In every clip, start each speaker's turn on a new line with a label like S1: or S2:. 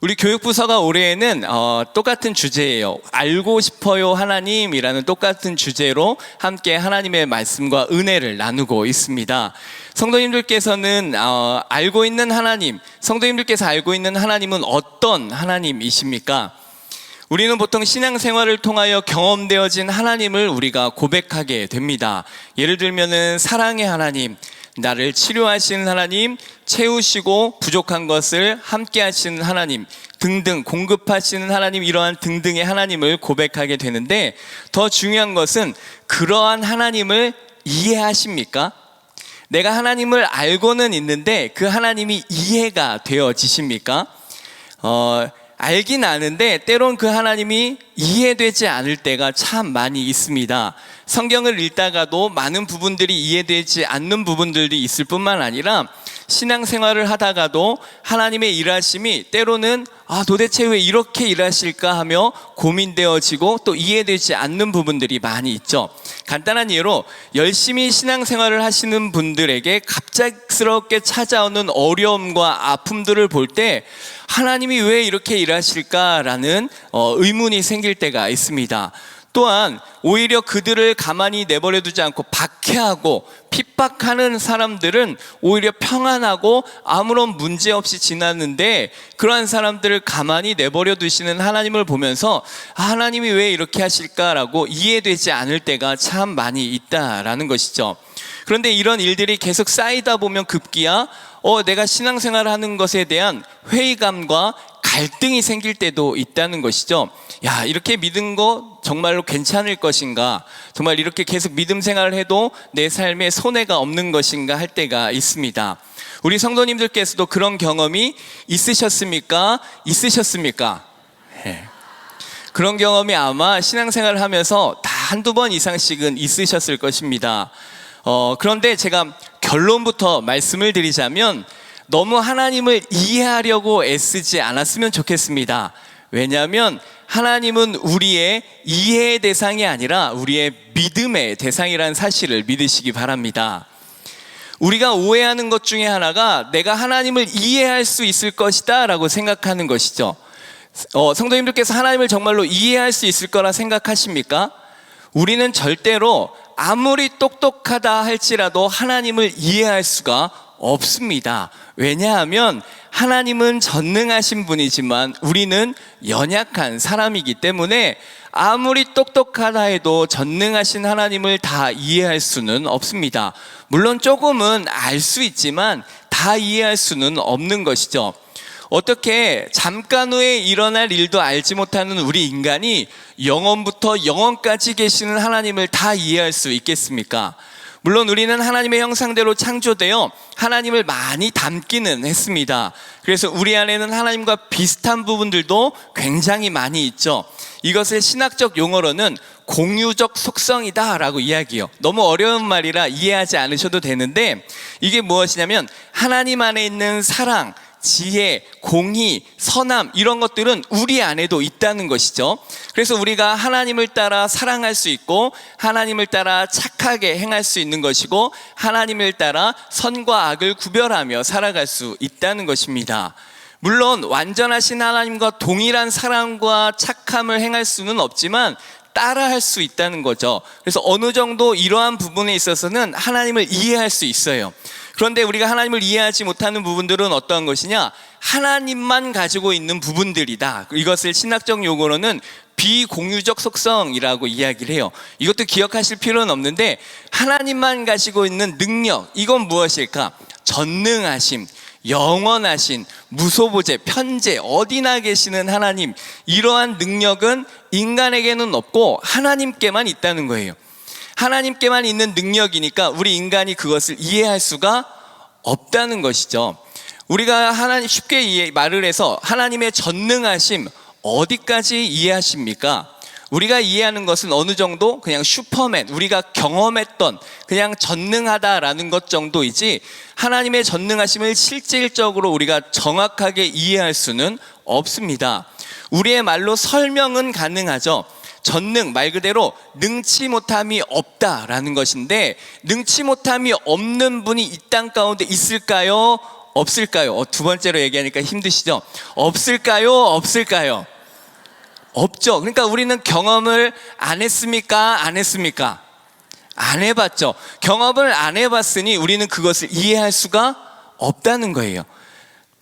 S1: 우리 교육부서가 올해에는 어, 똑같은 주제예요. 알고 싶어요 하나님이라는 똑같은 주제로 함께 하나님의 말씀과 은혜를 나누고 있습니다. 성도님들께서는 어, 알고 있는 하나님, 성도님들께서 알고 있는 하나님은 어떤 하나님이십니까? 우리는 보통 신앙생활을 통하여 경험되어진 하나님을 우리가 고백하게 됩니다. 예를 들면은 사랑의 하나님, 나를 치료하시는 하나님, 채우시고 부족한 것을 함께 하시는 하나님 등등 공급하시는 하나님 이러한 등등의 하나님을 고백하게 되는데 더 중요한 것은 그러한 하나님을 이해하십니까? 내가 하나님을 알고는 있는데 그 하나님이 이해가 되어지십니까? 어, 알긴 아는데 때론 그 하나님이 이해되지 않을 때가 참 많이 있습니다. 성경을 읽다가도 많은 부분들이 이해되지 않는 부분들이 있을 뿐만 아니라 신앙생활을 하다가도 하나님의 일하심이 때로는 아, 도대체 왜 이렇게 일하실까 하며 고민되어지고 또 이해되지 않는 부분들이 많이 있죠. 간단한 예로 열심히 신앙생활을 하시는 분들에게 갑작스럽게 찾아오는 어려움과 아픔들을 볼 때 하나님이 왜 이렇게 일하실까라는 어, 의문이 생길 때가 있습니다. 또한 오히려 그들을 가만히 내버려 두지 않고 박해하고 핍박하는 사람들은 오히려 평안하고 아무런 문제 없이 지났는데 그러한 사람들을 가만히 내버려 두시는 하나님을 보면서 아, 하나님이 왜 이렇게 하실까라고 이해되지 않을 때가 참 많이 있다라는 것이죠. 그런데 이런 일들이 계속 쌓이다 보면 급기야 어, 내가 신앙생활을 하는 것에 대한 회의감과 갈등이 생길 때도 있다는 것이죠. 야, 이렇게 믿은 거 정말로 괜찮을 것인가? 정말 이렇게 계속 믿음 생활을 해도 내 삶에 손해가 없는 것인가 할 때가 있습니다. 우리 성도님들께서도 그런 경험이 있으셨습니까? 있으셨습니까? 예. 그런 경험이 아마 신앙생활을 하면서 다 한두 번 이상씩은 있으셨을 것입니다. 어, 그런데 제가 결론부터 말씀을 드리자면 너무 하나님을 이해하려고 애쓰지 않았으면 좋겠습니다. 왜냐하면 하나님은 우리의 이해의 대상이 아니라 우리의 믿음의 대상이라는 사실을 믿으시기 바랍니다. 우리가 오해하는 것 중에 하나가 내가 하나님을 이해할 수 있을 것이다 라고 생각하는 것이죠. 어, 성도님들께서 하나님을 정말로 이해할 수 있을 거라 생각하십니까? 우리는 절대로 아무리 똑똑하다 할지라도 하나님을 이해할 수가 없습니다. 왜냐하면 하나님은 전능하신 분이지만 우리는 연약한 사람이기 때문에 아무리 똑똑하다 해도 전능하신 하나님을 다 이해할 수는 없습니다. 물론 조금은 알 수 있지만 다 이해할 수는 없는 것이죠. 어떻게 잠깐 후에 일어날 일도 알지 못하는 우리 인간이 영원부터 영원까지 계시는 하나님을 다 이해할 수 있겠습니까? 물론 우리는 하나님의 형상대로 창조되어 하나님을 많이 닮기는 했습니다. 그래서 우리 안에는 하나님과 비슷한 부분들도 굉장히 많이 있죠. 이것을 신학적 용어로는 공유적 속성이다라고 이야기해요. 너무 어려운 말이라 이해하지 않으셔도 되는데 이게 무엇이냐면 하나님 안에 있는 사랑, 지혜, 공의, 선함 이런 것들은 우리 안에도 있다는 것이죠. 그래서 우리가 하나님을 따라 사랑할 수 있고 하나님을 따라 착하게 행할 수 있는 것이고 하나님을 따라 선과 악을 구별하며 살아갈 수 있다는 것입니다. 물론 완전하신 하나님과 동일한 사랑과 착함을 행할 수는 없지만 따라할 수 있다는 거죠. 그래서 어느 정도 이러한 부분에 있어서는 하나님을 이해할 수 있어요. 그런데 우리가 하나님을 이해하지 못하는 부분들은 어떠한 것이냐? 하나님만 가지고 있는 부분들이다. 이것을 신학적 용어로는 비공유적 속성이라고 이야기를 해요. 이것도 기억하실 필요는 없는데 하나님만 가지고 있는 능력, 이건 무엇일까? 전능하심, 영원하신, 무소부재, 편재, 어디나 계시는 하나님, 이러한 능력은 인간에게는 없고 하나님께만 있다는 거예요. 하나님께만 있는 능력이니까 우리 인간이 그것을 이해할 수가 없다는 것이죠. 우리가 하나님 쉽게 이해, 말을 해서 하나님의 전능하심 어디까지 이해하십니까? 우리가 이해하는 것은 어느 정도 그냥 슈퍼맨, 우리가 경험했던 그냥 전능하다라는 것 정도이지 하나님의 전능하심을 실질적으로 우리가 정확하게 이해할 수는 없습니다. 우리의 말로 설명은 가능하죠. 전능 말 그대로 능치 못함이 없다라는 것인데 능치 못함이 없는 분이 이 땅 가운데 있을까요? 없을까요? 어, 두 번째로 얘기하니까 힘드시죠? 없을까요? 없을까요? 없죠. 그러니까 우리는 경험을 안 했습니까? 안 했습니까? 안 해봤죠. 경험을 안 해봤으니 우리는 그것을 이해할 수가 없다는 거예요.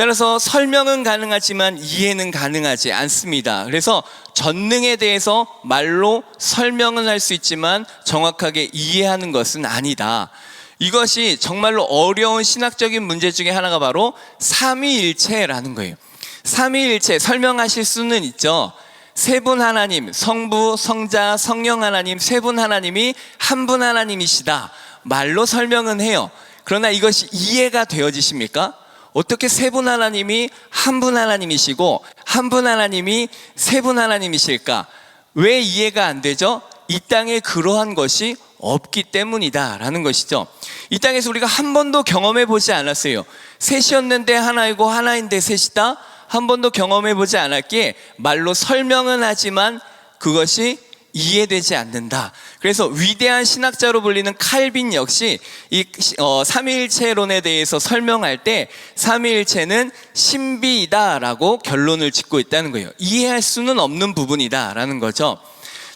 S1: 따라서 설명은 가능하지만 이해는 가능하지 않습니다. 그래서 전능에 대해서 말로 설명은 할 수 있지만 정확하게 이해하는 것은 아니다. 이것이 정말로 어려운 신학적인 문제 중에 하나가 바로 삼위일체라는 거예요. 삼위일체 설명하실 수는 있죠. 세 분 하나님, 성부, 성자, 성령 하나님, 세 분 하나님이 한 분 하나님이시다. 말로 설명은 해요. 그러나 이것이 이해가 되어지십니까? 어떻게 세 분 하나님이 한 분 하나님이시고 한 분 하나님이 세 분 하나님이실까? 왜 이해가 안 되죠? 이 땅에 그러한 것이 없기 때문이다라는 것이죠. 이 땅에서 우리가 한 번도 경험해 보지 않았어요. 셋이었는데 하나이고 하나인데 셋이다. 한 번도 경험해 보지 않았기에 말로 설명은 하지만 그것이 이해되지 않는다. 그래서 위대한 신학자로 불리는 칼빈 역시 이 어, 삼위일체론에 대해서 설명할 때 삼위일체는 신비이다라고 결론을 짓고 있다는 거예요. 이해할 수는 없는 부분이다라는 거죠.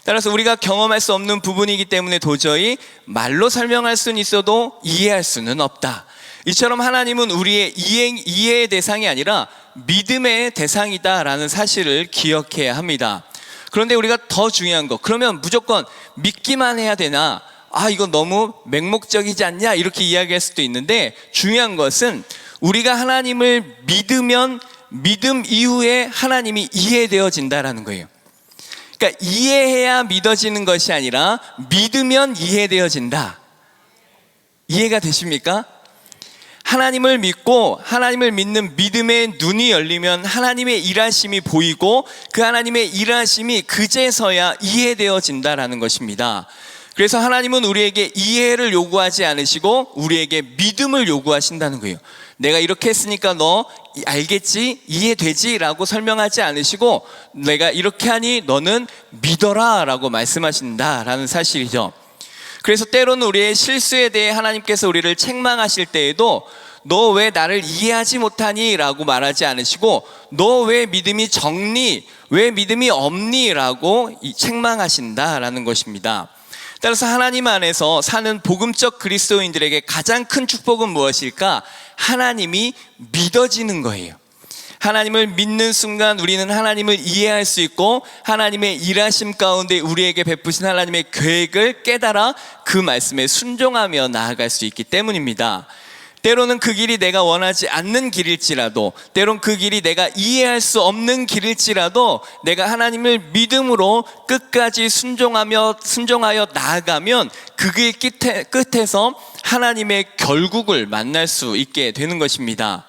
S1: 따라서 우리가 경험할 수 없는 부분이기 때문에 도저히 말로 설명할 수는 있어도 이해할 수는 없다. 이처럼 하나님은 우리의 이해, 이해의 대상이 아니라 믿음의 대상이다라는 사실을 기억해야 합니다. 그런데 우리가 더 중요한 거, 그러면 무조건 믿기만 해야 되나? 아, 이거 너무 맹목적이지 않냐? 이렇게 이야기할 수도 있는데 중요한 것은 우리가 하나님을 믿으면 믿음 이후에 하나님이 이해되어진다라는 거예요. 그러니까 이해해야 믿어지는 것이 아니라 믿으면 이해되어진다. 이해가 되십니까? 하나님을 믿고 하나님을 믿는 믿음의 눈이 열리면 하나님의 일하심이 보이고 그 하나님의 일하심이 그제서야 이해되어진다라는 것입니다. 그래서 하나님은 우리에게 이해를 요구하지 않으시고 우리에게 믿음을 요구하신다는 거예요. 내가 이렇게 했으니까 너 알겠지? 이해되지? 라고 설명하지 않으시고 내가 이렇게 하니 너는 믿어라 라고 말씀하신다라는 사실이죠. 그래서 때로는 우리의 실수에 대해 하나님께서 우리를 책망하실 때에도 너 왜 나를 이해하지 못하니? 라고 말하지 않으시고 너 왜 믿음이 적니? 왜 믿음이 없니? 라고 책망하신다라는 것입니다. 따라서 하나님 안에서 사는 복음적 그리스도인들에게 가장 큰 축복은 무엇일까? 하나님이 믿어지는 거예요. 하나님을 믿는 순간 우리는 하나님을 이해할 수 있고 하나님의 일하심 가운데 우리에게 베푸신 하나님의 계획을 깨달아 그 말씀에 순종하며 나아갈 수 있기 때문입니다. 때로는 그 길이 내가 원하지 않는 길일지라도, 때론 그 길이 내가 이해할 수 없는 길일지라도, 내가 하나님을 믿음으로 끝까지 순종하며, 순종하여 나아가면 그길 끝에, 끝에서 하나님의 결국을 만날 수 있게 되는 것입니다.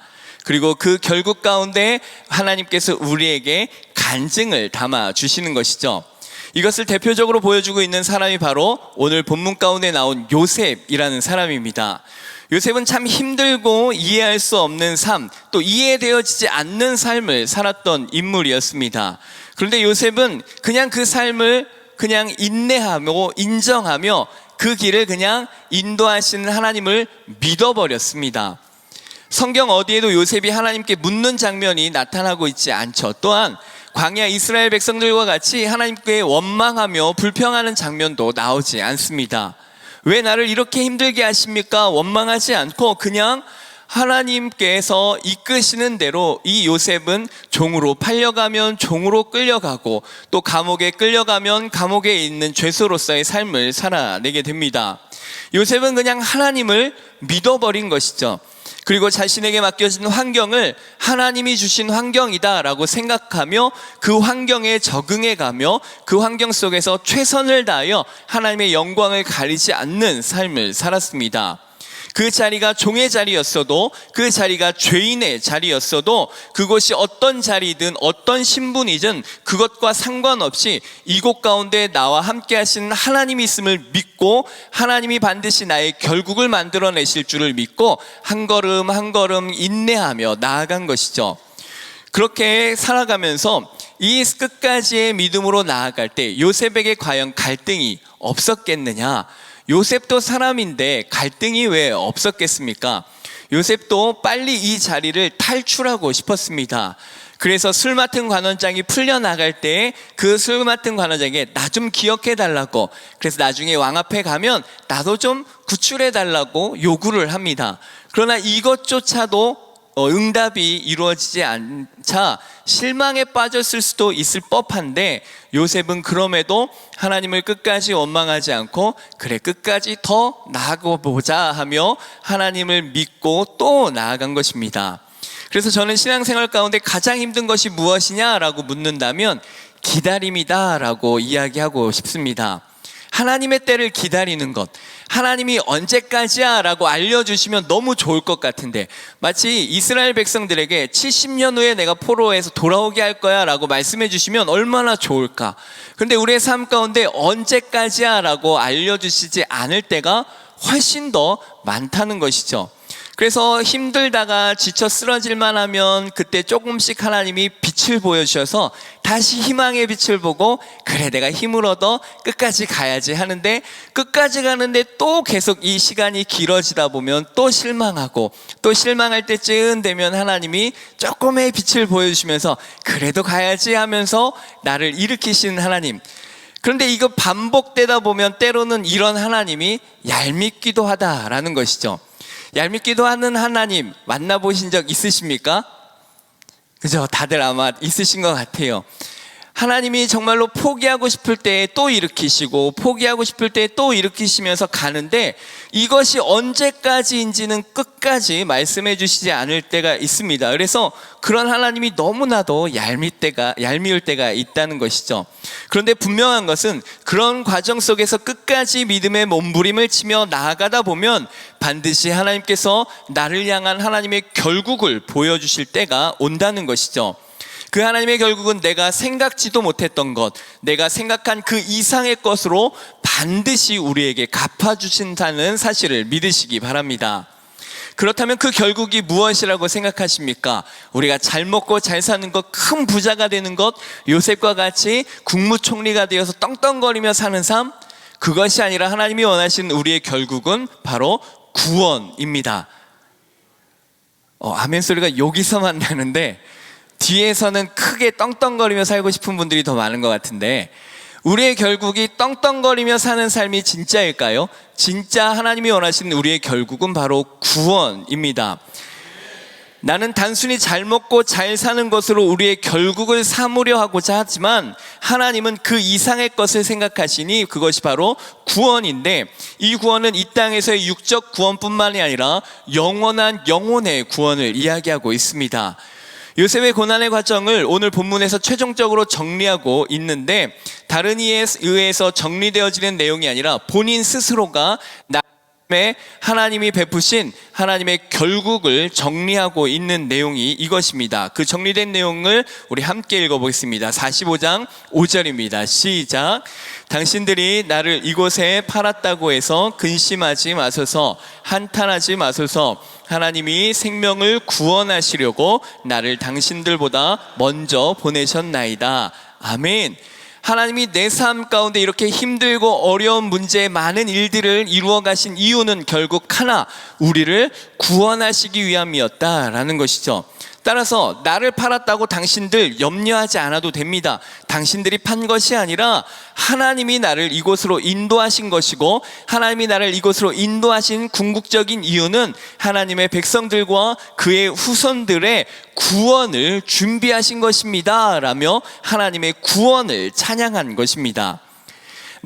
S1: 그리고 그 결국 가운데 하나님께서 우리에게 간증을 담아 주시는 것이죠. 이것을 대표적으로 보여주고 있는 사람이 바로 오늘 본문 가운데 나온 요셉이라는 사람입니다. 요셉은 참 힘들고 이해할 수 없는 삶, 또 이해되어지지 않는 삶을 살았던 인물이었습니다. 그런데 요셉은 그냥 그 삶을 그냥 인내하며 인정하며 그 길을 그냥 인도하시는 하나님을 믿어버렸습니다. 성경 어디에도 요셉이 하나님께 묻는 장면이 나타나고 있지 않죠. 또한 광야 이스라엘 백성들과 같이 하나님께 원망하며 불평하는 장면도 나오지 않습니다. 왜 나를 이렇게 힘들게 하십니까? 원망하지 않고 그냥 하나님께서 이끄시는 대로 이 요셉은 종으로 팔려가면 종으로 끌려가고 또 감옥에 끌려가면 감옥에 있는 죄수로서의 삶을 살아내게 됩니다. 요셉은 그냥 하나님을 믿어버린 것이죠. 그리고 자신에게 맡겨진 환경을 하나님이 주신 환경이다라고 생각하며 그 환경에 적응해 가며 그 환경 속에서 최선을 다하여 하나님의 영광을 가리지 않는 삶을 살았습니다. 그 자리가 종의 자리였어도 그 자리가 죄인의 자리였어도 그곳이 어떤 자리든 어떤 신분이든 그것과 상관없이 이곳 가운데 나와 함께 하시는 하나님이 있음을 믿고 하나님이 반드시 나의 결국을 만들어내실 줄을 믿고 한 걸음 한 걸음 인내하며 나아간 것이죠. 그렇게 살아가면서 이 끝까지의 믿음으로 나아갈 때 요셉에게 과연 갈등이 없었겠느냐? 요셉도 사람인데 갈등이 왜 없었겠습니까? 요셉도 빨리 이 자리를 탈출하고 싶었습니다. 그래서 술 맡은 관원장이 풀려나갈 때 그 술 맡은 관원장에게 나 좀 기억해 달라고 그래서 나중에 왕 앞에 가면 나도 좀 구출해 달라고 요구를 합니다. 그러나 이것조차도 어, 응답이 이루어지지 않자 실망에 빠졌을 수도 있을 법한데 요셉은 그럼에도 하나님을 끝까지 원망하지 않고 그래 끝까지 더 나아가 보자 하며 하나님을 믿고 또 나아간 것입니다. 그래서 저는 신앙생활 가운데 가장 힘든 것이 무엇이냐라고 묻는다면 기다림이다라고 이야기하고 싶습니다. 하나님의 때를 기다리는 것. 하나님이 언제까지야 라고 알려주시면 너무 좋을 것 같은데, 마치 이스라엘 백성들에게 70년 후에 내가 포로에서 돌아오게 할 거야 라고 말씀해 주시면 얼마나 좋을까. 근데 우리의 삶 가운데 언제까지야 라고 알려주시지 않을 때가 훨씬 더 많다는 것이죠. 그래서 힘들다가 지쳐 쓰러질만 하면 그때 조금씩 하나님이 빛을 보여주셔서 다시 희망의 빛을 보고 그래 내가 힘을 얻어 끝까지 가야지 하는데 끝까지 가는데 또 계속 이 시간이 길어지다 보면 또 실망하고 또 실망할 때쯤 되면 하나님이 조금의 빛을 보여주시면서 그래도 가야지 하면서 나를 일으키시는 하나님 그런데 이거 반복되다 보면 때로는 이런 하나님이 얄밉기도 하다라는 것이죠. 얄밉기도 하는 하나님 만나보신 적 있으십니까? 그죠? 다들 아마 있으신 것 같아요. 하나님이 정말로 포기하고 싶을 때 또 일으키시고 포기하고 싶을 때 또 일으키시면서 가는데 이것이 언제까지인지는 끝까지 말씀해 주시지 않을 때가 있습니다. 그래서 그런 하나님이 너무나도 얄밉 때가 얄미울 때가 있다는 것이죠. 그런데 분명한 것은 그런 과정 속에서 끝까지 믿음의 몸부림을 치며 나아가다 보면 반드시 하나님께서 나를 향한 하나님의 결국을 보여주실 때가 온다는 것이죠. 그 하나님의 결국은 내가 생각지도 못했던 것, 내가 생각한 그 이상의 것으로 반드시 우리에게 갚아주신다는 사실을 믿으시기 바랍니다. 그렇다면 그 결국이 무엇이라고 생각하십니까? 우리가 잘 먹고 잘 사는 것, 큰 부자가 되는 것, 요셉과 같이 국무총리가 되어서 떵떵거리며 사는 삶, 그것이 아니라 하나님이 원하시는 우리의 결국은 바로 구원입니다. 어, 아멘 소리가 여기서만 나는데 뒤에서는 크게 떵떵거리며 살고 싶은 분들이 더 많은 것 같은데 우리의 결국이 떵떵거리며 사는 삶이 진짜일까요? 진짜 하나님이 원하시는 우리의 결국은 바로 구원입니다. 나는 단순히 잘 먹고 잘 사는 것으로 우리의 결국을 삼으려 하고자 하지만 하나님은 그 이상의 것을 생각하시니 그것이 바로 구원인데 이 구원은 이 땅에서의 육적 구원뿐만이 아니라 영원한 영혼의 구원을 이야기하고 있습니다. 요셉의 고난의 과정을 오늘 본문에서 최종적으로 정리하고 있는데 다른 이에 의해서 정리되어지는 내용이 아니라 본인 스스로가 나의 하나님이 베푸신 하나님의 결국을 정리하고 있는 내용이 이것입니다. 그 정리된 내용을 우리 함께 읽어보겠습니다. 45장 5절입니다. 시작. 당신들이 나를 이곳에 팔았다고 해서 근심하지 마소서, 한탄하지 마소서, 하나님이 생명을 구원하시려고 나를 당신들보다 먼저 보내셨나이다. 아멘. 하나님이 내 삶 가운데 이렇게 힘들고 어려운 문제 많은 일들을 이루어 가신 이유는 결국 하나, 우리를 구원하시기 위함이었다라는 것이죠. 따라서 나를 팔았다고 당신들 염려하지 않아도 됩니다. 당신들이 판 것이 아니라 하나님이 나를 이곳으로 인도하신 것이고 하나님이 나를 이곳으로 인도하신 궁극적인 이유는 하나님의 백성들과 그의 후손들의 구원을 준비하신 것입니다. 라며 하나님의 구원을 찬양한 것입니다.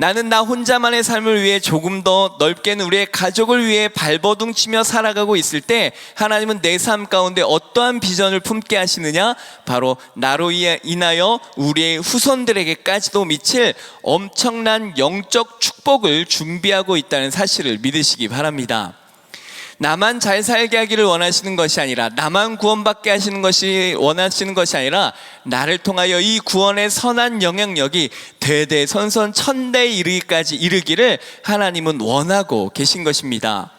S1: 나는 나 혼자만의 삶을 위해 조금 더 넓게는 우리의 가족을 위해 발버둥 치며 살아가고 있을 때 하나님은 내 삶 가운데 어떠한 비전을 품게 하시느냐? 바로 나로 인하여 우리의 후손들에게까지도 미칠 엄청난 영적 축복을 준비하고 있다는 사실을 믿으시기 바랍니다. 나만 잘 살게 하기를 원하시는 것이 아니라 나만 구원받게 하시는 것이 원하시는 것이 아니라 나를 통하여 이 구원의 선한 영향력이 대대선선 천대에 이르기까지 이르기를 하나님은 원하고 계신 것입니다.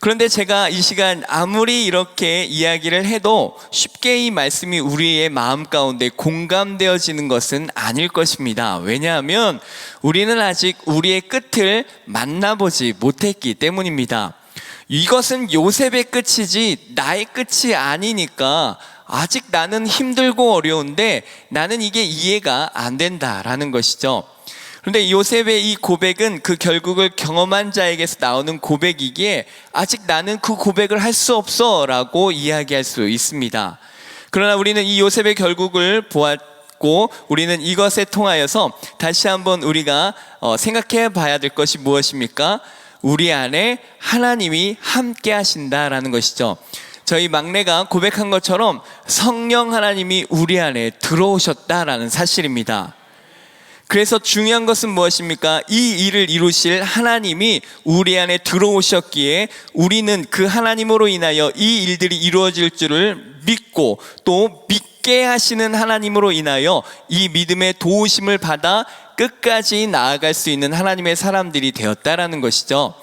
S1: 그런데 제가 이 시간 아무리 이렇게 이야기를 해도 쉽게 이 말씀이 우리의 마음 가운데 공감되어지는 것은 아닐 것입니다. 왜냐하면 우리는 아직 우리의 끝을 만나보지 못했기 때문입니다. 이것은 요셉의 끝이지 나의 끝이 아니니까 아직 나는 힘들고 어려운데 나는 이게 이해가 안 된다라는 것이죠. 그런데 요셉의 이 고백은 그 결국을 경험한 자에게서 나오는 고백이기에 아직 나는 그 고백을 할 수 없어 라고 이야기할 수 있습니다. 그러나 우리는 이 요셉의 결국을 보았고 우리는 이것에 통하여서 다시 한번 우리가 어, 생각해 봐야 될 것이 무엇입니까? 우리 안에 하나님이 함께 하신다라는 것이죠. 저희 막내가 고백한 것처럼 성령 하나님이 우리 안에 들어오셨다라는 사실입니다. 그래서 중요한 것은 무엇입니까? 이 일을 이루실 하나님이 우리 안에 들어오셨기에 우리는 그 하나님으로 인하여 이 일들이 이루어질 줄을 믿고 또 믿게 하시는 하나님으로 인하여 이 믿음의 도우심을 받아 끝까지 나아갈 수 있는 하나님의 사람들이 되었다라는 것이죠.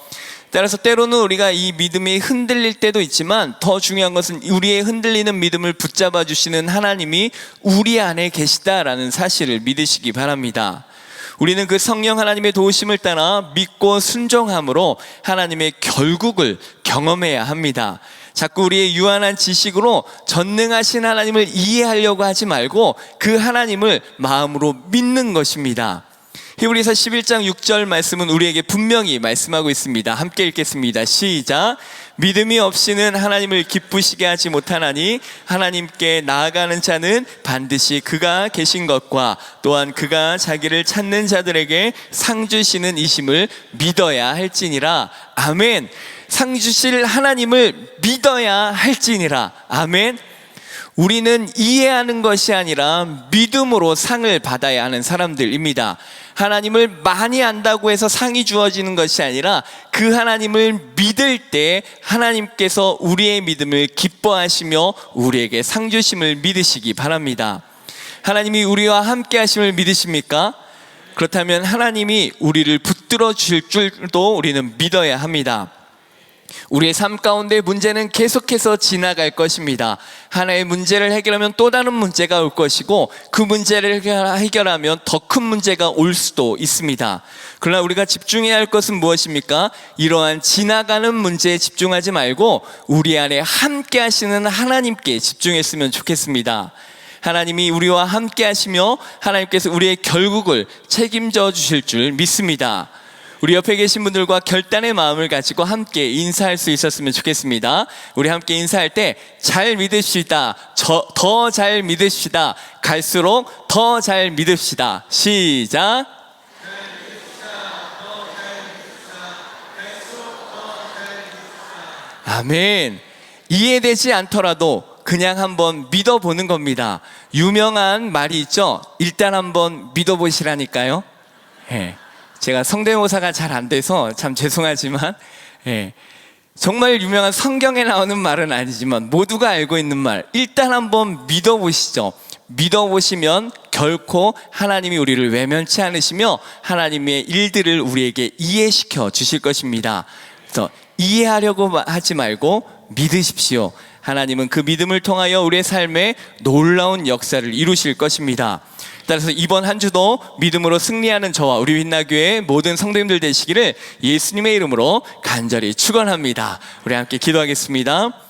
S1: 따라서 때로는 우리가 이 믿음이 흔들릴 때도 있지만 더 중요한 것은 우리의 흔들리는 믿음을 붙잡아 주시는 하나님이 우리 안에 계시다라는 사실을 믿으시기 바랍니다. 우리는 그 성령 하나님의 도우심을 따라 믿고 순종함으로 하나님의 결국을 경험해야 합니다. 자꾸 우리의 유한한 지식으로 전능하신 하나님을 이해하려고 하지 말고 그 하나님을 마음으로 믿는 것입니다. 히브리서 11장 6절 말씀은 우리에게 분명히 말씀하고 있습니다. 함께 읽겠습니다. 시작. 믿음이 없이는 하나님을 기쁘시게 하지 못하나니 하나님께 나아가는 자는 반드시 그가 계신 것과 또한 그가 자기를 찾는 자들에게 상 주시는 이심을 믿어야 할지니라. 아멘. 상 주실 하나님을 믿어야 할지니라. 아멘. 우리는 이해하는 것이 아니라 믿음으로 상을 받아야 하는 사람들입니다. 하나님을 많이 안다고 해서 상이 주어지는 것이 아니라 그 하나님을 믿을 때 하나님께서 우리의 믿음을 기뻐하시며 우리에게 상 주심을 믿으시기 바랍니다. 하나님이 우리와 함께 하심을 믿으십니까? 그렇다면 하나님이 우리를 붙들어 주실 줄도 우리는 믿어야 합니다. 우리의 삶 가운데 문제는 계속해서 지나갈 것입니다. 하나의 문제를 해결하면 또 다른 문제가 올 것이고 그 문제를 해결하면 더 큰 문제가 올 수도 있습니다. 그러나 우리가 집중해야 할 것은 무엇입니까? 이러한 지나가는 문제에 집중하지 말고 우리 안에 함께 하시는 하나님께 집중했으면 좋겠습니다. 하나님이 우리와 함께 하시며 하나님께서 우리의 결국을 책임져 주실 줄 믿습니다. 우리 옆에 계신 분들과 결단의 마음을 가지고 함께 인사할 수 있었으면 좋겠습니다. 우리 함께 인사할 때 잘 믿으시다. 더 잘 믿으시다. 갈수록 더 잘 믿읍시다. 시작. 아멘. 이해되지 않더라도 그냥 한번 믿어보는 겁니다. 유명한 말이 있죠. 일단 한번 믿어보시라니까요. 예. 제가 성대모사가 잘 안 돼서 참 죄송하지만 예. 정말 유명한 성경에 나오는 말은 아니지만 모두가 알고 있는 말 일단 한번 믿어보시죠. 믿어보시면 결코 하나님이 우리를 외면치 않으시며 하나님의 일들을 우리에게 이해시켜 주실 것입니다. 그래서 이해하려고 하지 말고 믿으십시오. 하나님은 그 믿음을 통하여 우리의 삶에 놀라운 역사를 이루실 것입니다. 따라서 이번 한 주도 믿음으로 승리하는 저와 우리 윗나교의 모든 성도님들 되시기를 예수님의 이름으로 간절히 축원합니다. 우리 함께 기도하겠습니다.